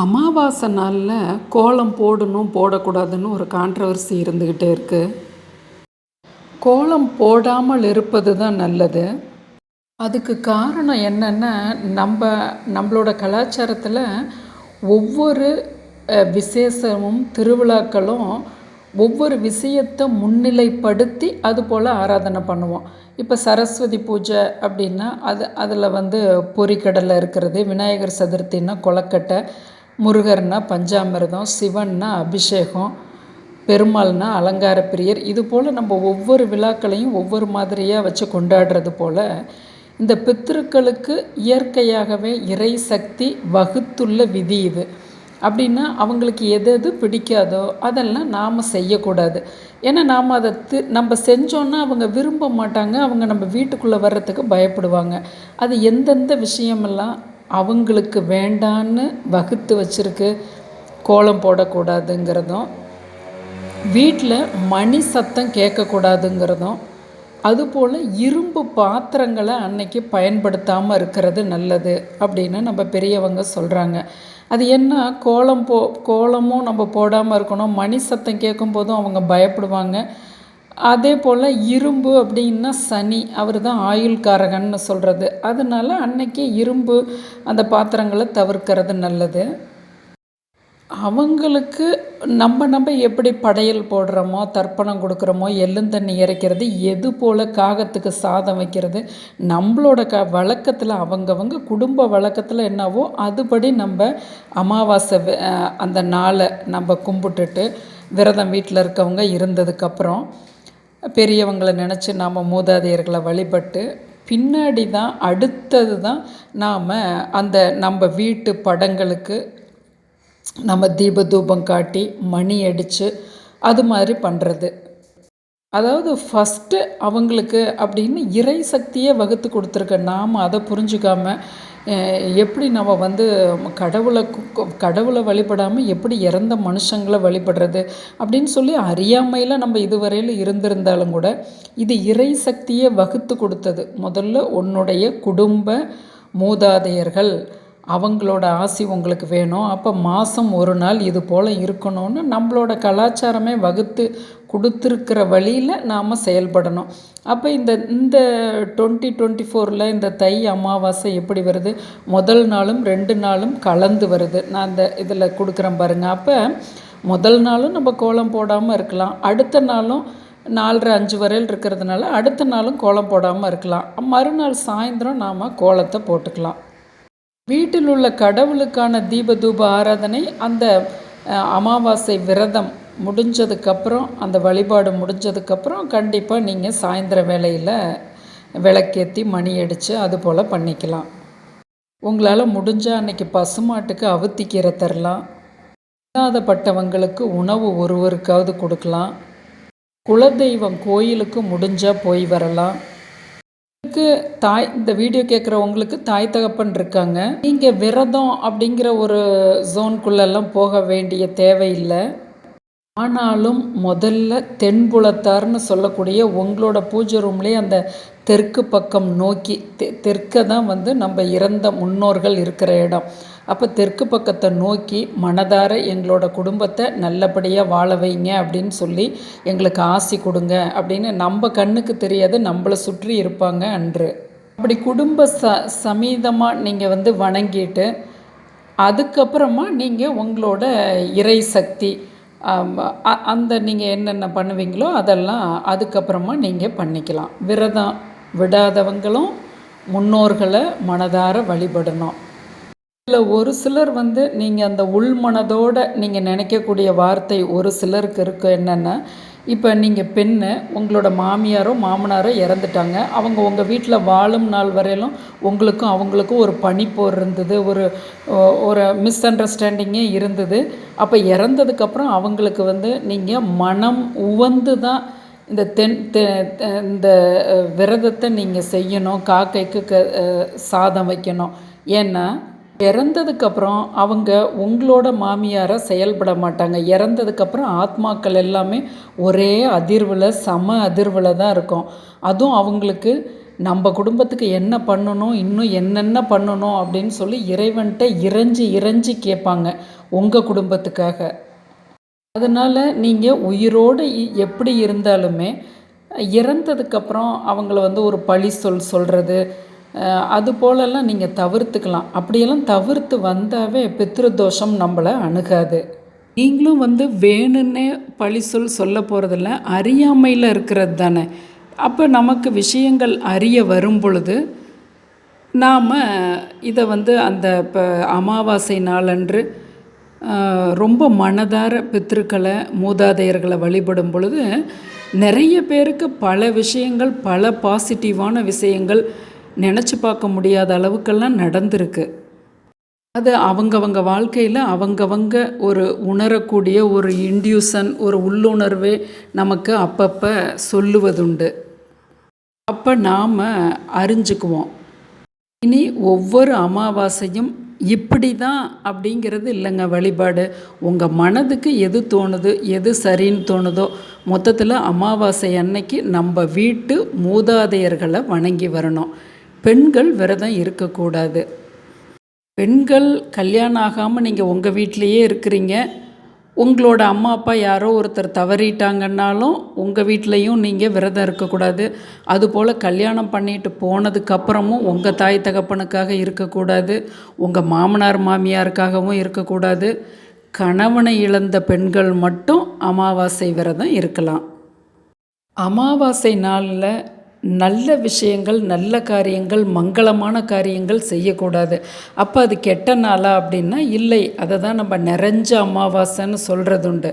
அமாவாசை நாளில் கோலம் போடணும் போடக்கூடாதுன்னு ஒரு கான்ட்ரவர்சி இருந்துக்கிட்டே இருக்குது கோலம் போடாமல் இருப்பது தான் நல்லது. அதுக்கு காரணம் என்னென்னா நம்ம நம்மளோட கலாச்சாரத்தில் ஒவ்வொரு விசேஷமும் திருவிழாக்களும் ஒவ்வொரு விஷயத்தை முன்னிலைப்படுத்தி அது போல் ஆராதனை பண்ணுவோம். இப்போ சரஸ்வதி பூஜை அப்படின்னா அது அதில் வந்து பொறிக்கடலை இருக்கிறது விநாயகர் சதுர்த்தின்னா கொலக்கட்டை முருகர்னா பஞ்சாமிர்தம் சிவன்னா அபிஷேகம் பெருமாள்னா அலங்கார பிரியர் இது போல் நம்ம ஒவ்வொரு விழாக்களையும் ஒவ்வொரு மாதிரியாக வச்சு கொண்டாடுறது போல் இந்த பித்திருக்களுக்கு இயற்கையாகவே இறை சக்தி வகுத்துள்ள விதி இது. அப்படின்னா அவங்களுக்கு எது எது பிடிக்காதோ அதெல்லாம் நாம் செய்யக்கூடாது. ஏன்னா நாம் அதை தி நம்ம செஞ்சோன்னா அவங்க விரும்ப மாட்டாங்க அவங்க நம்ம வீட்டுக்குள்ளே வர்றதுக்கு பயப்படுவாங்க. அது எந்தெந்த விஷயமெல்லாம் அவங்களுக்கு வேண்டான்னு வகுத்து வச்சுருக்கு கோலம் போடக்கூடாதுங்கிறதும் வீட்டில் மணி சத்தம் கேட்கக்கூடாதுங்கிறதும் அதுபோல் இரும்பு பாத்திரங்களை அன்னைக்கு பயன்படுத்தாமல் இருக்கிறது நல்லது அப்படின்னு நம்ம பெரியவங்க சொல்கிறாங்க அது என்ன? கோலம் போ கோலமும் நம்ம போடாமல் இருக்கணும். மணி சத்தம் கேட்கும்போதும் அவங்க பயப்படுவாங்க. அதே போல் இரும்பு அப்படின்னா சனி அவர் தான் ஆயுள்காரகன்னு சொல்கிறது அதனால அன்னைக்கு இரும்பு அந்த பாத்திரங்களை தவிர்க்கிறது நல்லது. அவங்களுக்கு நம்ம நம்ம எப்படி படையல் போடுறோமோ தர்ப்பணம் கொடுக்குறோமோ எள்ளுந்தண்ணி இறைக்கிறது எது போல் காகத்துக்கு சாதம் வைக்கிறது நம்மளோட க வழக்கத்தில் அவங்கவங்க குடும்ப வழக்கத்தில் என்னவோ அதுபடி நம்ம அமாவாசை அந்த நாளை நம்ம கும்பிட்டுட்டு விரதம் வீட்டில் இருக்கவங்க இருந்ததுக்கப்புறம் பெரியவங்களை நினச்சி நாம் மூதாதையர்களை வழிபட்டு பின்னாடி தான் அடுத்தது தான் நாம் அந்த நம்ம வீட்டு படங்களுக்கு நம்ம தீப தூபம் காட்டி மணி அடித்து அது மாதிரி பண்ணுறது அதாவது ஃபஸ்ட்டு அவங்களுக்கு அப்படின்னு இறை சக்தியே வகுத்து கொடுத்துருக்க நாம் அதை புரிஞ்சுக்காம எப்படி நம்ம வந்து கடவுளை கடவுளை வழிபடாமல் எப்படி இறந்த மனுஷங்களை வழிபடுறது அப்படின்னு சொல்லி அறியாமையில் நம்ம இதுவரையில் இருந்திருந்தாலும் கூட இது இறை சக்தியை வகுத்து கொடுத்தது. முதல்ல உன்னுடைய குடும்ப மூதாதையர்கள் அவங்களோட ஆசி உங்களுக்கு வேணும். அப்போ மாதம் ஒரு நாள் இது போல் இருக்கணும்னு நம்மளோட கலாச்சாரமே வகுத்து கொடுத்துருக்கிற வழியில் நாம் செயல்படணும். அப்போ இந்த இந்த டுவெண்ட்டி டுவெண்ட்டி ஃபோரில் இந்த தை அமாவாசை எப்படி வருது? முதல் நாளும் ரெண்டு நாளும் கலந்து வருது. நான் இந்த இதில் கொடுக்குறேன் பாருங்கள் அப்போ முதல் நாளும் நம்ம கோலம் போடாமல் இருக்கலாம். அடுத்த நாளும் நாலரை அஞ்சு வரையில் இருக்கிறதுனால அடுத்த நாளும் கோலம் போடாமல் இருக்கலாம். மறுநாள் சாயந்தரம் நாம் கோலத்தை போட்டுக்கலாம். வீட்டில் உள்ள கடவுளுக்கான தீப தூப ஆராதனை அந்த அமாவாசை விரதம் முடிஞ்சதுக்கப்புறம் அந்த வழிபாடு முடிஞ்சதுக்கப்புறம் கண்டிப்பாக நீங்கள் சாயந்தர வேளையில் விளக்கேற்றி மணி அடித்து அது போல் பண்ணிக்கலாம். உங்களால் முடிஞ்சால் அன்னைக்கு பசுமாட்டுக்கு அவுத்திக்கீரை தரலாம். இல்லாதப்பட்டவங்களுக்கு உணவு ஒருவருக்காவது கொடுக்கலாம். குலதெய்வம் கோயிலுக்கு முடிஞ்சால் போய் வரலாம். உங்களுக்கு தாய் இந்த வீடியோ கேட்குறவங்களுக்கு தாய் தகப்பன் இருக்காங்க. நீங்கள் விரதம் அப்படிங்கிற ஒரு ஜோன்குள்ளெல்லாம் போக வேண்டிய தேவையில்லை. ஆனாலும் முதல்ல தென்புலத்தார்னு சொல்லக்கூடிய உங்களோட பூஜை ரூம்லேயே அந்த தெற்கு பக்கம் நோக்கி தெ தான் வந்து நம்ம இறந்த முன்னோர்கள் இருக்கிற இடம். அப்போ தெற்கு பக்கத்தை நோக்கி மனதார எங்களோட குடும்பத்தை நல்லபடியாக வாழ வைங்க அப்படின்னு சொல்லி எங்களுக்கு ஆசி கொடுங்க அப்படின்னு நம்ம கண்ணுக்கு தெரியாது நம்மளை சுற்றி இருப்பாங்க அன்று. அப்படி குடும்ப ச சமீதமாக நீங்கள் வந்து வணங்கிட்டு அதுக்கப்புறமா நீங்கள் உங்களோட இறை சக்தி அ- அந்த நீங்கள் என்னென்ன பண்ணுவீங்களோ அதெல்லாம் அதுக்கப்புறமா நீங்கள் பண்ணிக்கலாம். விரதம் விடாதவங்களும் முன்னோர்களை மனதார வழிபடணும். இதில் ஒரு சிலர் வந்து நீங்கள் அந்த உள்மனதோடு நீங்கள் நினைக்கக்கூடிய வார்த்தை ஒரு சிலருக்கு இருக்கு என்னென்னா இப்போ நீங்கள் பெண்ணு உங்களோட மாமியாரோ மாமனாரோ இறந்துட்டாங்க. அவங்க உங்கள் வீட்டில் வாழும் நாள் வரையிலும் உங்களுக்கும் அவங்களுக்கும் ஒரு பனிப்போர் இருந்தது ஒரு ஒரு மிஸ் அண்டர்ஸ்டாண்டிங்கே இருந்தது. அப்போ இறந்ததுக்கப்புறம் அவங்களுக்கு வந்து நீங்கள் மனம் உவந்து தான் இந்த தென் தெ- இந்த விரதத்தை நீங்கள் செய்யணும் காக்கைக்கு க சாதம் வைக்கணும். ஏன்னா இறந்ததுக்கப்புறம் அவங்க உங்களோட மாமியாரை செயல்பட மாட்டாங்க. இறந்ததுக்கப்புறம் ஆத்மாக்கள் எல்லாமே ஒரே அதிர்வில் சம அதிர்வில் தான் இருக்கும். அதுவும் அவங்களுக்கு நம்ம குடும்பத்துக்கு என்ன பண்ணணும் இன்னும் என்னென்ன பண்ணணும் அப்படின்னு சொல்லி இறைவன்கிட்ட இறைஞ்சி இறைஞ்சி கேட்பாங்க உங்கள் குடும்பத்துக்காக. அதனால் நீங்கள் உயிரோடு இ- எப்படி இருந்தாலுமே இறந்ததுக்கப்புறம் அவங்கள வந்து ஒரு பழி சொல் சொல்கிறது அது போலெல்லாம் நீங்கள் தவிர்த்துக்கலாம். அப்படியெல்லாம் தவிர்த்து வந்தாவே பித்ருதோஷம் நம்மளை அணுகாது. நீங்களும் வந்து வேணும்னே பழி சொல் சொல்ல போகிறதில்ல அறியாமையில் இருக்கிறது தானே. அப்போ நமக்கு விஷயங்கள் அறிய வரும் பொழுது நாம் இதை வந்து அந்த இப்போ அமாவாசை நாளன்று ரொம்ப மனதார பித்திருக்களை மூதாதையர்களை வழிபடும் பொழுது நிறைய பேருக்கு பல விஷயங்கள் பல பாசிட்டிவான விஷயங்கள் நினச்சி பார்க்க முடியாத அளவுக்கெல்லாம் நடந்திருக்கு. அது அவங்கவங்க வாழ்க்கையில் அவங்கவங்க ஒரு உணரக்கூடிய ஒரு இன்டியூசன் ஒரு உள்ளுணர்வே நமக்கு அப்பப்போ சொல்லுவதுண்டு. அப்போ நாம் அறிஞ்சுக்குவோம். இனி ஒவ்வொரு அமாவாசையும் இப்படி தான் அப்படிங்கிறது இல்லைங்க வழிபாடு. உங்கள் மனதுக்கு எது தோணுது எது சரின்னு தோணுதோ மொத்தத்தில் அமாவாசை அன்னைக்கு நம்ம வீட்டு மூதாதையர்களை வணங்கி வரணும். பெண்கள் விரதம் இருக்கக்கூடாது. பெண்கள் கல்யாணம் ஆகாமல் நீங்கள் உங்கள் வீட்டிலையே இருக்கிறீங்க. உங்களோட அம்மா அப்பா யாரோ ஒருத்தர் தவறிட்டாங்கன்னாலும் உங்கள் வீட்லேயும் நீங்கள் விரதம் இருக்கக்கூடாது. அதுபோல் கல்யாணம் பண்ணிட்டு போனதுக்கப்புறமும் உங்கள் தாய் தகப்பனுக்காக இருக்கக்கூடாது. உங்கள் மாமனார் மாமியாருக்காகவும் இருக்கக்கூடாது. கணவனை இழந்த பெண்கள் மட்டும் அமாவாசை விரதம் இருக்கலாம். அமாவாசை நாளில் நல்ல விஷயங்கள் நல்ல காரியங்கள் மங்களமான காரியங்கள் செய்யக்கூடாது. அப்போ அது கெட்ட நாளா அப்படின்னா இல்லை அதை தான் நம்ம நிறைஞ்ச அமாவாசைன்னு சொல்கிறது உண்டு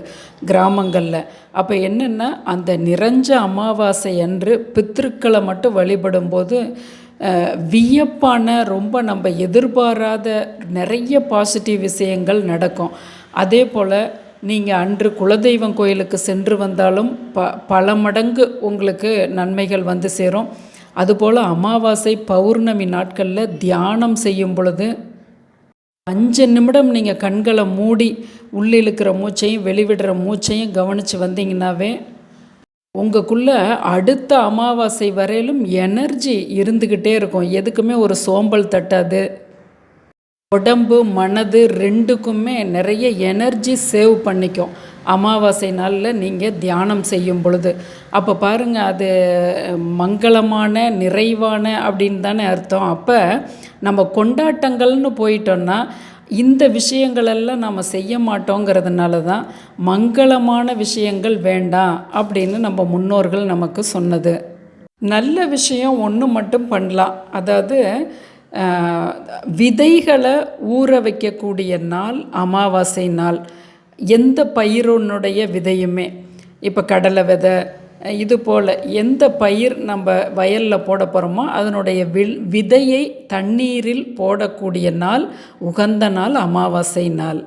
கிராமங்களில். அப்போ என்னென்னா அந்த நிறைஞ்ச அமாவாசை அன்று பித்திருக்களை மட்டும் வழிபடும்போது வியப்பான ரொம்ப நம்ம எதிர்பாராத நிறைய பாசிட்டிவ் விஷயங்கள் நடக்கும். அதே போல் நீங்கள் அன்று குலதெய்வம் கோயிலுக்கு சென்று வந்தாலும் ப பல மடங்கு உங்களுக்கு நன்மைகள் வந்து சேரும். அதுபோல் அமாவாசை பௌர்ணமி நாட்களில் தியானம் செய்யும் பொழுது அஞ்சு நிமிடம் நீங்கள் கண்களை மூடி உள்ளிழுக்கிற மூச்சையும் வெளிவிடுற மூச்சையும் கவனித்து வந்தீங்கன்னாவே உங்களுக்குள்ளே அடுத்த அமாவாசை வரையிலும் எனர்ஜி இருந்துக்கிட்டே இருக்கும். எதுக்குமே ஒரு சோம்பல் தட்டாது. உடம்பு மனது ரெண்டுக்குமே நிறைய எனர்ஜி சேவ் பண்ணிக்கும். அமாவாசை நாளில் நீங்கள் தியானம் செய்யும் பொழுது. அப்போ பாருங்கள் அது மங்களமான நிறைவான அப்படின்னு தானே அர்த்தம். அப்போ நம்ம கொண்டாட்டங்கள்னு போயிட்டோன்னா இந்த விஷயங்களெல்லாம் நம்ம செய்ய மாட்டோங்கிறதுனால தான் மங்களமான விஷயங்கள் வேண்டாம் அப்படின்னு நம்ம முன்னோர்கள் நமக்கு சொன்னது. நல்ல விஷயம் ஒன்று மட்டும் பண்ணலாம். அதாவது விதைகளை ஊற வைக்கக்கூடிய நாள் அமாவாசை நாள் எந்த பயிரோனுடைய விதையுமே. இப்போ கடலை விதை இது போல் எந்த பயிர் நம்ம வயலில் போட போகிறோமோ அதனுடைய வில் விதையை தண்ணீரில் போடக்கூடிய நாள் உகந்த நாள் அமாவாசை நாள்.